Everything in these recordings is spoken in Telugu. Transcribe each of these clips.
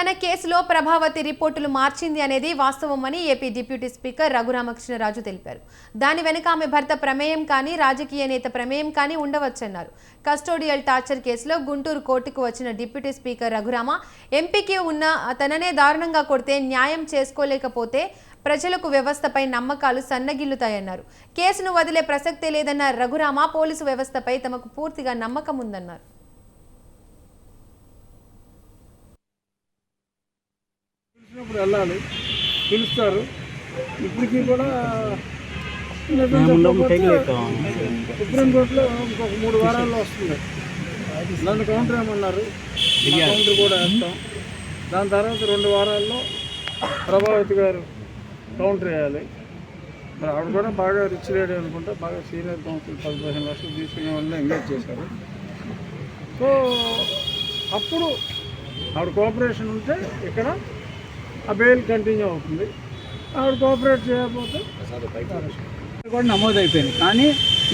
తన కేసులో ప్రభావతి రిపోర్టులు మార్చింది అనేది వాస్తవమని ఏపీ డిప్యూటీ స్పీకర్ రఘురామకృష్ణరాజు తెలిపారు. దాని వెనుక ఆమె భర్త ప్రమేయం కానీ రాజకీయ నేత ప్రమేయం కానీ ఉండవచ్చన్నారు. కస్టోడియల్ టార్చర్ కేసులో గుంటూరు కోర్టుకు వచ్చిన డిప్యూటీ స్పీకర్ రఘురామ ఎంపీకి ఉన్న తననే దారుణంగా కొడితే న్యాయం చేసుకోలేకపోతే ప్రజలకు వ్యవస్థపై నమ్మకాలు సన్నగిల్లుతాయన్నారు. కేసును వదిలే ప్రసక్తే లేదన్న రఘురామ పోలీసు వ్యవస్థపై తమకు పూర్తిగా నమ్మకం ఉందన్నారు పిలిచినప్పుడు వెళ్ళాలి. పిలుస్తారు. ఇప్పటికీ కూడా సుప్రీంకోర్టులో ఇంకొక మూడు వారాల్లో వస్తుంది. నన్ను కౌంటర్ ఏమన్నారు? కౌంటర్ కూడా వేస్తాం. దాని తర్వాత రెండు వారాల్లో ప్రభావతి గారు కౌంటర్ వేయాలి. మరి ఆవిడ కూడా బాగా రిచ్ లేడీ అనుకుంటా బాగా సీనియర్ కౌన్సిల్ పది పదిహేను లక్షలు తీసుకునే వాళ్ళని ఎంగేజ్ చేశారు. సో అప్పుడు ఆవిడ కోఆపరేషన్ ఉంటే ఇక్కడ ఆ బెయిల్ కంటిన్యూ అవుతుంది. ఆవిడ కోఆపరేట్ చేయకపోతే కూడా నమోదైపోయింది. కానీ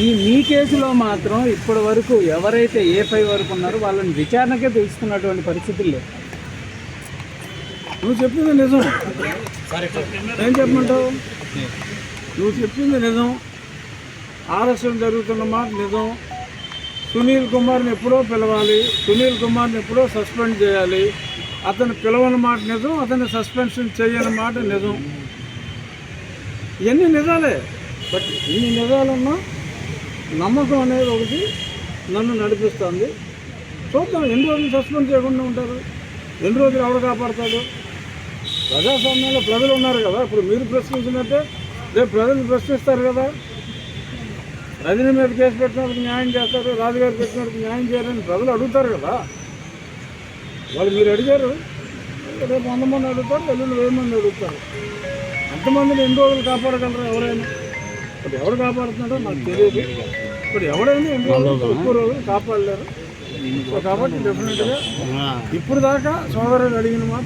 ఈ మీ కేసులో మాత్రం ఇప్పటి వరకు ఎవరైతే ఏ ఫైవ్ వరకు ఉన్నారో వాళ్ళని విచారణకే తెలుసుకున్నటువంటి పరిస్థితులు లేవు నువ్వు చెప్పింది నిజం. ఏం చెప్పమంటావు? నువ్వు చెప్పింది నిజం. ఆలస్యం జరుగుతున్న మాట నిజం. సునీల్ కుమార్ని ఎప్పుడో పిలవాలి సునీల్ కుమార్ని ఎప్పుడో సస్పెండ్ చేయాలి. అతను పిలవని మాట నిజం అతన్ని సస్పెన్షన్ చేయని మాట నిజం. ఇవన్నీ నిజాలే? బట్ ఇన్ని నిజాలున్నా నమ్మకం అనేది ఒకటి నన్ను నడిపిస్తుంది. చూద్దాం ఎన్ని రోజులు సస్పెండ్ చేయకుండా ఉంటారు? ఎన్ని రోజులు ఎవరు కాపాడతాడు? ప్రజాస్వామ్యంలో ప్రజలు ఉన్నారు కదా. ఇప్పుడు మీరు ప్రశ్నించినట్టే రేపు ప్రజలు ప్రశ్నిస్తారు కదా. రజనీ మీద కేసు పెట్టినందుకు న్యాయం చేస్తారు రాజుగారు పెట్టినందుకు న్యాయం చేయాలని ప్రజలు అడుగుతారు కదా. వాళ్ళు మీరు అడిగారు రేపు వంద మంది అడుగుతారు ఎల్లుండి వెయ్యి మంది అడుగుతారు. ఎంతమందిని ఎన్ని రోజులు కాపాడగలరు ఎవరైనా? ఇప్పుడు ఎవరు కాపాడుతున్నాడో నాకు తెలియదు. ఇప్పుడు ఎవరైనా ఎన్ని రోజులు ఎక్కువ రోజులు కాపాడలేరు? కాబట్టి డెఫినెట్గా ఇప్పుడు దాకా సోదరుడు అడిగిన మాట